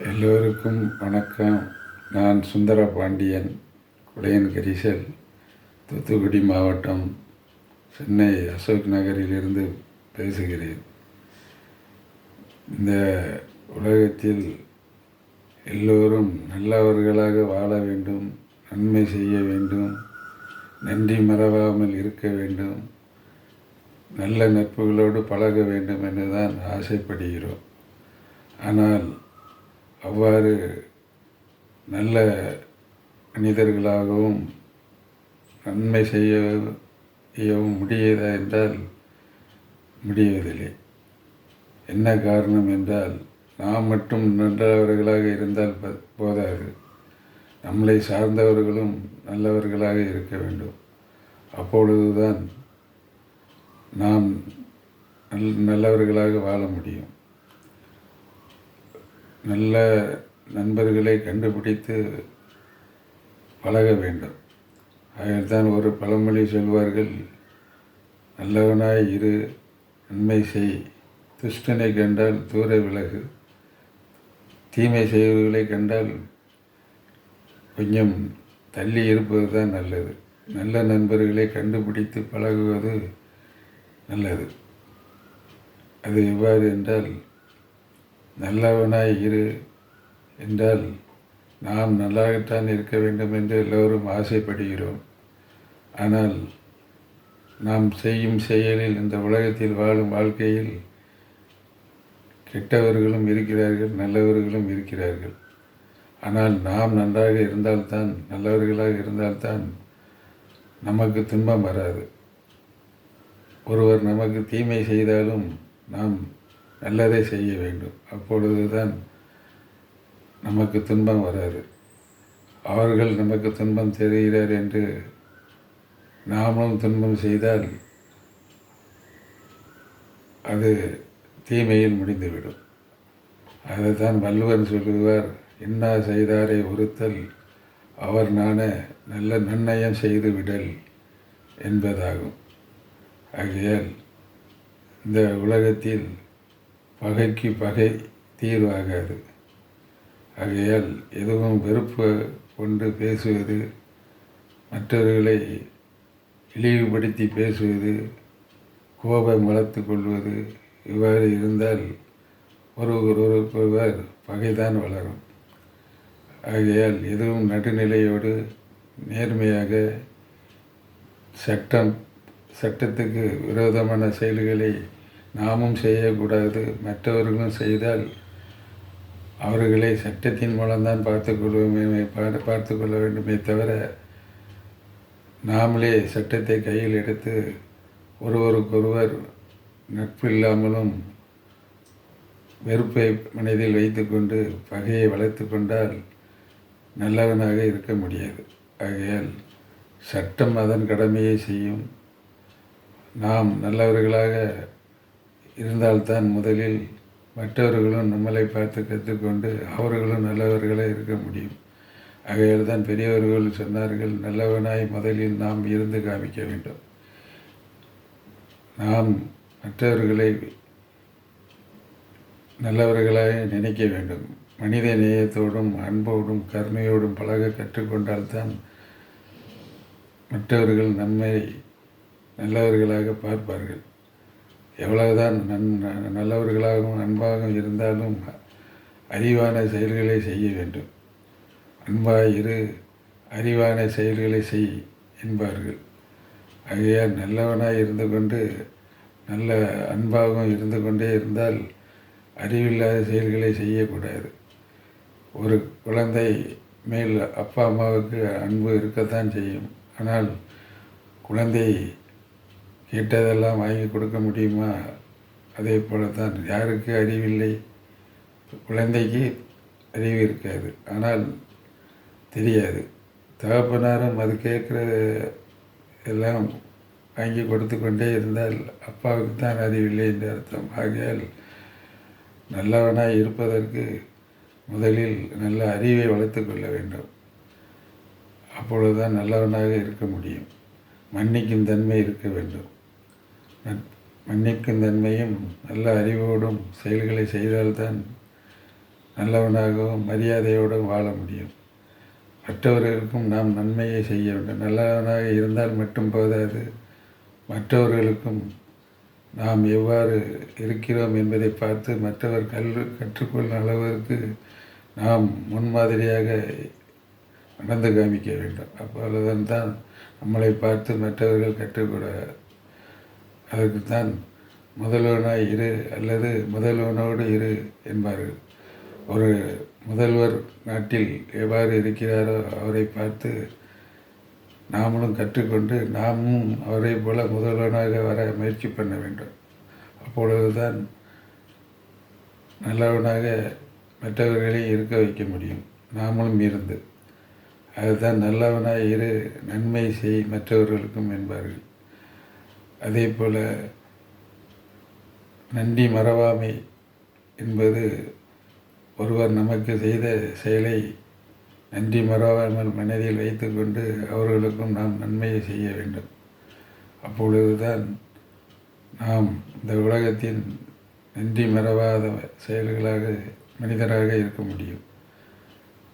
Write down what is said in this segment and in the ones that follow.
எல்லோருக்கும் வணக்கம். நான் சுந்தர பாண்டியன் குடையன் கரிசல் தூத்துக்குடி மாவட்டம் சென்னை அசோக் நகரிலிருந்து பேசுகிறேன். இந்த உலகத்தில் எல்லோரும் நல்லவர்களாக வாழ வேண்டும் நன்மை செய்ய வேண்டும் நன்றி மறவாமல் இருக்க வேண்டும் நல்ல நட்புகளோடு பழக வேண்டும் என்றுதான் ஆசைப்படுகிறோம். ஆனால் அவ்வாறு நல்ல மனிதர்களாகவும் நன்மை செய்யவும் முடியதா என்றால் முடிவதில்லை என்ன காரணம் என்றால் நாம் மட்டும் நல்லவர்களாக இருந்தால் போதாது. நம்மளை சார்ந்தவர்களும் நல்லவர்களாக இருக்க வேண்டும். அப்பொழுதுதான் நாம் நல் நல்லவர்களாக வாழ முடியும். நல்ல நண்பர்களை கண்டுபிடித்து பழக வேண்டும். அதில்தான் ஒரு பழமொழி சொல்வார்கள் நல்லவனாய் இரு நன்மை செய். துஷ்டனை கண்டால் தூர விலகு தீமை செய்வர்களை கண்டால் கொஞ்சம் தள்ளி இருப்பது தான் நல்லது. நல்ல நண்பர்களை கண்டுபிடித்து பழகுவது நல்லது. அது எவ்வாறு என்றால் நல்லவனாய் இரு என்றால் நாம் நல்லாகத்தான் இருக்க வேண்டும் என்று எல்லோரும் ஆசைப்படுகிறோம். ஆனால் நாம் செய்யும் செயலில் இந்த உலகத்தில் வாழும் வாழ்க்கையில் கெட்டவர்களும் இருக்கிறார்கள் நல்லவர்களும் இருக்கிறார்கள். ஆனால் நாம் நன்றாக இருந்தால்தான் நல்லவர்களாக இருந்தால்தான் நமக்கு துன்பம் வராது. ஒருவர் நமக்கு தீமை செய்தாலும் நாம் நல்லதை செய்ய வேண்டும். அப்பொழுதுதான் நமக்கு துன்பம் வராது. அவர்கள் நமக்கு துன்பம் தெரிகிறார் என்று நாமும் துன்பம் செய்தால் அது தீமையில் முடிந்துவிடும். அதைத்தான் வள்ளுவன் சொல்லுவார் இன்னா செய்தாரை ஒருத்தல் அவர் நான நல்ல நன்னயம் செய்து விடல் என்பதாகும். ஆகையால் இந்த உலகத்தில் பகைக்கு பகை தீர்வாகாது. ஆகையால் எதுவும் வெறுப்பு கொண்டு பேசுவது மற்றவர்களை இழிவுபடுத்தி பேசுவது கோபம் வளர்த்து கொள்வது இவ்வாறு இருந்தால் ஒருவர் ஒருவர் பகைதான் வளரும். ஆகையால் எதுவும் நடுநிலையோடு நேர்மையாக சட்டம் சட்டத்துக்கு விரோதமான செயல்களை நாமும் செய்யக்கூடாது. மற்றவர்களும் செய்தால் அவர்களை சட்டத்தின் மூலம்தான் பார்த்துக்கொள்வோமே பார்த்து கொள்ள வேண்டுமே தவிர நாமளே சட்டத்தை கையில் எடுத்து ஒருவருக்கொருவர் நட்பு இல்லாமலும் வெறுப்பை மனதில் வைத்துக்கொண்டு பகையை வளர்த்து கொண்டால் நல்லவனாக இருக்க முடியாது. ஆகையால் சட்டம் அதன் கடமையை செய்யும். நாம் நல்லவர்களாக இருந்தால்தான் முதலில் மற்றவர்களும் நம்மளை பார்த்து கற்றுக்கொண்டு அவர்களும் நல்லவர்களாக இருக்க முடியும். ஆகையால் தான் பெரியவர்கள் சொன்னார்கள் நல்லவனாய் முதலில் நாம் இருந்து காமிக்க வேண்டும். நாம் மற்றவர்களை நல்லவர்களாக நினைக்க வேண்டும். மனித நேயத்தோடும் அன்போடும் கருணையோடும் பழக கற்றுக்கொண்டால்தான் மற்றவர்கள் நம்மை நல்லவர்களாக பார்ப்பார்கள். எவ்வளவுதான் நன் நல்லவர்களாகவும் அன்பாகவும் இருந்தாலும் அறிவான செயல்களை செய்ய வேண்டும். அன்பாக இரு அறிவான செயல்களை செய் என்பார்கள். ஆகையால் நல்லவனாய் இருந்து கொண்டு நல்ல அன்பாகவும் இருந்து கொண்டே இருந்தால் அறிவில்லாத செயல்களை செய்யக்கூடாது. ஒரு குழந்தை மேல் அப்பா அம்மாவுக்கு அன்பு இருக்கத்தான் செய்யும். ஆனால் குழந்தை கேட்டதெல்லாம் வாங்கி கொடுக்க முடியுமா? அதே போல தான் யாருக்கு அறிவில்லை? குழந்தைக்கு அறிவு இருக்காது. ஆனால் தெரியாது. தகப்பனாரும் அது கேட்குற எல்லாம் வாங்கி கொடுத்து கொண்டே இருந்தால் அப்பாவுக்கு தான் அறிவில்லை என்று அர்த்தம். ஆகையால் நல்லவனாக இருப்பதற்கு முதலில் நல்ல அறிவை வளர்த்து கொள்ள வேண்டும். அப்பொழுதுதான் நல்லவனாக இருக்க முடியும். மன்னிக்கும் தன்மை இருக்க வேண்டும். மன்னிக்கும் தன்மையும் நல்ல அறிவோடும் செயல்களை செய்தால்தான் நல்லவனாகவும் மரியாதையோடும் வாழ முடியும். மற்றவர்களுக்கும் நாம் நன்மையை செய்ய வேண்டும். நல்லவனாக இருந்தால் மட்டும் போதாது. மற்றவர்களுக்கும் நாம் எவ்வாறு இருக்கிறோம் என்பதை பார்த்து மற்றவர் கல்வி கற்றுக்கொள்ளும் அளவிற்கு நாம் முன்மாதிரியாக நடந்து காமிக்க வேண்டும். அப்பொழுதுதான் தான் நம்மளை பார்த்து மற்றவர்கள் கற்றுக்கொள்ள அதற்குத்தான் முதல்வனாய் இரு அல்லது முதல்வனோடு இரு என்பார்கள் ஒரு முதல்வர் நாட்டில் எவ்வாறு இருக்கிறாரோ அவரை பார்த்து நாமளும் கற்றுக்கொண்டு நாமும் அவரை போல முதல்வனாக வர முயற்சி பண்ண வேண்டும். அப்பொழுதுதான் நல்லவனாக மற்றவர்களை இருக்க வைக்க முடியும். நாமளும் இருந்து. அதுதான் நல்லவனாய் இரு நன்மை செய் மற்றவர்களுக்கும் என்பார்கள். அதே போல் நன்றி மறவாமை என்பது ஒருவர் நமக்கு செய்த செயலை நன்றி மறவாமல் மனதில் வைத்துக்கொண்டு அவர்களுக்கும் நாம் நன்மையை செய்ய வேண்டும். அப்பொழுதுதான் நாம் இந்த உலகத்தின் நன்றி மறவாத செயல்களாக மனிதராக இருக்க முடியும்.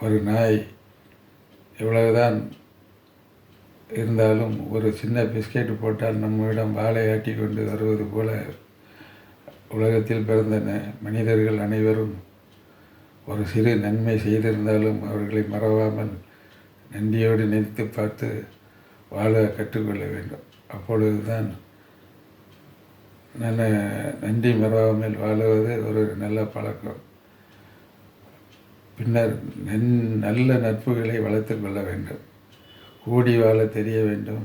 ஒரு நாய் எவ்வளவுதான் இருந்தாலும் ஒரு சின்ன பிஸ்கெட் போட்டால் நம்மிடம் வாழை ஆட்டி கொண்டு வருவது போல உலகத்தில் பிறந்த மனிதர்கள் அனைவரும் ஒரு சிறு நன்மை செய்திருந்தாலும் அவர்களை மறவாமல் நன்றியோடு நினைத்து பார்த்து வாழ கற்றுக்கொள்ள வேண்டும். அப்பொழுதுதான் நல்ல நன்றி மறவாமல் வாழுவது ஒரு நல்ல பழக்கம். பின்னர் நன் நல்ல நட்புகளை வளர்த்து கொள்ள வேண்டும். கூடி வாழ தெரிய வேண்டும்.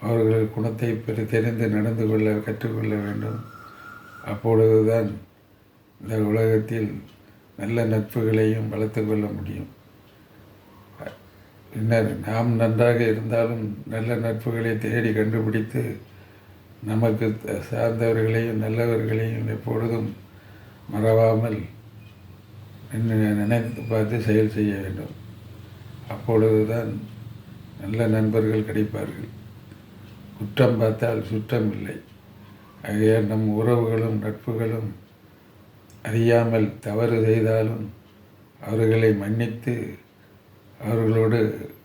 அவர்கள் குணத்தை பெரு தெரிந்து நடந்து கொள்ள கற்றுக்கொள்ள வேண்டும். அப்பொழுதுதான் இந்த உலகத்தில் நல்ல நட்புகளையும் வளர்த்து கொள்ள முடியும். பின்னர் நாம் நன்றாக இருந்தாலும் நல்ல நட்புகளை தேடி கண்டுபிடித்து நமக்கு சார்ந்தவர்களையும் நல்லவர்களையும் எப்பொழுதும் மறவாமல் நினைத்து பார்த்து செயல் செய்ய வேண்டும். அப்பொழுதுதான் நல்ல நண்பர்கள் கிடைப்பார்கள். குற்றம் பார்த்தால் சுற்றம் இல்லை. ஆகையால் நம் உறவுகளும் நட்புகளும் அறியாமல் தவறு செய்தாலும் அவர்களை மன்னித்து அவர்களோடு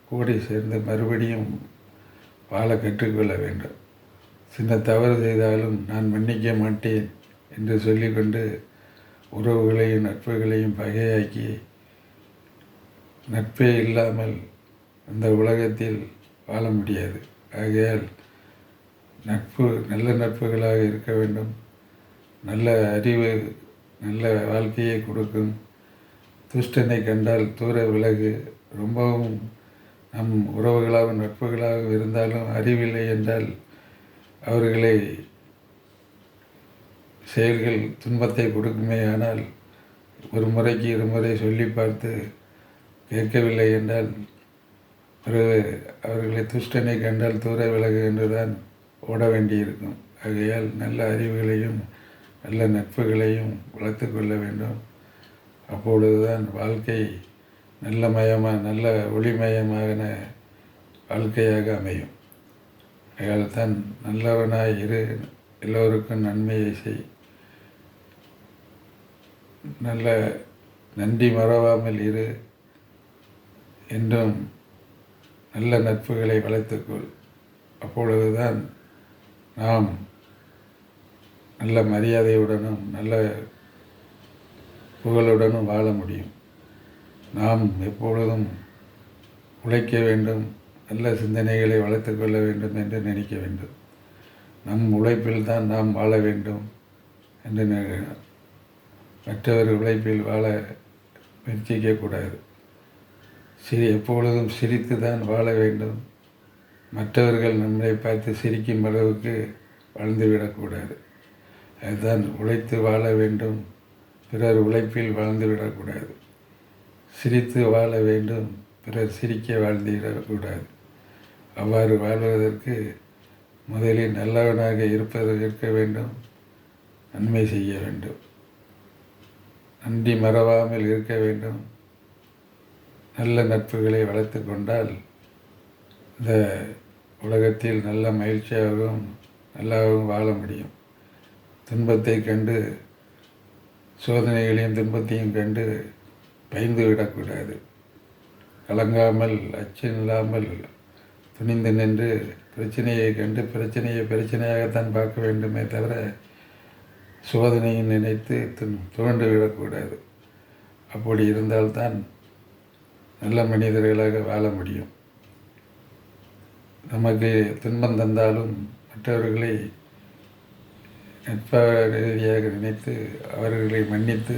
கூடி சேர்ந்து மறுபடியும் வாழ கற்றுக்கொள்ள வேண்டும். சின்ன தவறு செய்தாலும் நான் மன்னிக்க மாட்டேன் என்று சொல்லிக்கொண்டு உறவுகளையும் நட்புகளையும் பகையாக்கி நட்பே இல்லாமல் அந்த உலகத்தில் வாழ முடியாது. ஆகையால் நட்பு நல்ல நட்புகளாக இருக்க வேண்டும். நல்ல அறிவு நல்ல வாழ்க்கையை கொடுக்கும். துஷ்டனை கண்டால் தூர விலகு. ரொம்பவும் நம் உறவுகளாகவும் நட்புகளாக இருந்தாலும் அறிவில்லை என்றால் அவர்களை செயல்கள் துன்பத்தை கொடுக்குமே. ஆனால் ஒரு முறைக்கு இருமுறை சொல்லி பார்த்து கேட்கவில்லை என்றால் பிறகு அவர்களை துஷ்டனை கண்டால் தூர விலகு என்றுதான் ஓட வேண்டியிருக்கும். ஆகையால் நல்ல அறிவுகளையும் நல்ல நட்புகளையும் வளர்த்து கொள்ள வேண்டும். அப்பொழுதுதான் வாழ்க்கை நல்ல மயமாக நல்ல ஒளிமயமான வாழ்க்கையாக அமையும். ஆகையால் தான் நல்லவனாய் இரு எல்லோருக்கும் நன்மையை செய். நல்ல நன்றி மறவாமல் இரு என்றும் நல்ல நட்புகளை வளர்த்துக்கொள். அப்பொழுதுதான் நாம் நல்ல மரியாதையுடனும் நல்ல புகழுடனும் வாழ முடியும். நாம் எப்பொழுதும் உழைக்க வேண்டும் நல்ல சிந்தனைகளை வளர்த்து கொள்ள வேண்டும் என்று நினைக்க வேண்டும். நம் உழைப்பில் தான் நாம் வாழ வேண்டும் என்று மற்றவர் உழைப்பில் வாழ முயற்சிக்கக்கூடாது சிரி எப்பொழுதும் சிரித்து தான் வாழ வேண்டும். மற்றவர்கள் நம்மை பார்த்து சிரிக்கும் அளவுக்கு வாழ்ந்துவிடக்கூடாது. அதுதான் உழைத்து வாழ வேண்டும். பிறர் உழைப்பில் வாழ்ந்து விடக்கூடாது சிரித்து வாழ வேண்டும். பிறர் சிரிக்க வாழ்ந்து விடக்கூடாது அவ்வாறு வாழ்வதற்கு முதலில் நல்லவனாக இருப்பது இருக்க வேண்டும். நன்மை செய்ய வேண்டும். நன்றி மறவாமல் இருக்க வேண்டும். நல்ல நட்புகளை வளர்த்து கொண்டால் இந்த உலகத்தில் நல்ல மகிழ்ச்சியாகவும் நல்லாவும் வாழ முடியும். துன்பத்தை கண்டு சோதனைகளையும் துன்பத்தையும் கண்டு பயந்து விடக்கூடாது. கலங்காமல் அச்சம் இல்லாமல் துணிந்து நின்று பிரச்சனையை கண்டு பிரச்சனையை பிரச்சனையாகத்தான் பார்க்க வேண்டுமே தவிர சோதனையை நினைத்து துன் துவண்டு விடக்கூடாது. அப்படி இருந்தால்தான் நல்ல மனிதர்களாக வாழ முடியும். நமக்கு துன்பம் தந்தாலும் மற்றவர்களை நட்ப ரீதியாக நினைத்து அவர்களை மன்னித்து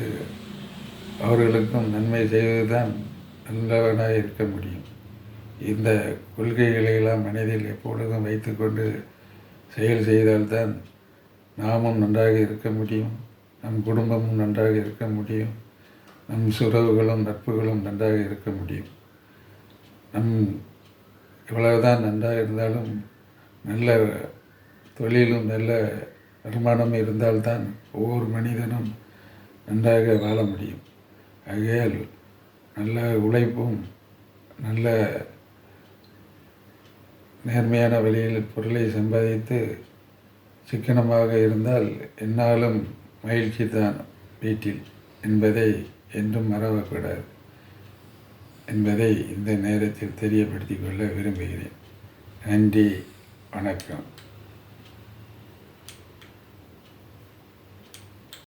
அவர்களுக்கும் நன்மை செய்வதுதான் நல்லவனாக இருக்க முடியும். இந்த கொள்கைகளை எல்லாம் மனதில் எப்பொழுதும் வைத்துக்கொண்டு செயல் செய்தால்தான் நாமும் நன்றாக இருக்க முடியும் நம் குடும்பமும் நன்றாக இருக்க முடியும். நம் சுறவுகளும் நட்புகளும் நன்றாக இருக்க முடியும். நம் எவ்வளவுதான் நன்றாக இருந்தாலும் நல்ல தொழிலும் நல்ல வருமானம் இருந்தால்தான் ஒவ்வொரு மனிதனும் நன்றாக வாழ முடியும். ஆகையால் நல்ல உழைப்பும் நல்ல நேர்மையான வழியில் பொருளை சம்பாதித்து சிக்கனமாக இருந்தால் என்னாலும் மகிழ்ச்சி தான் வீட்டில் என்பதை என்றும் மறவக்கூடாது என்பதை இந்த நேரத்தில் தெரியப்படுத்திக் கொள்ள விரும்புகிறேன். நன்றி வணக்கம்.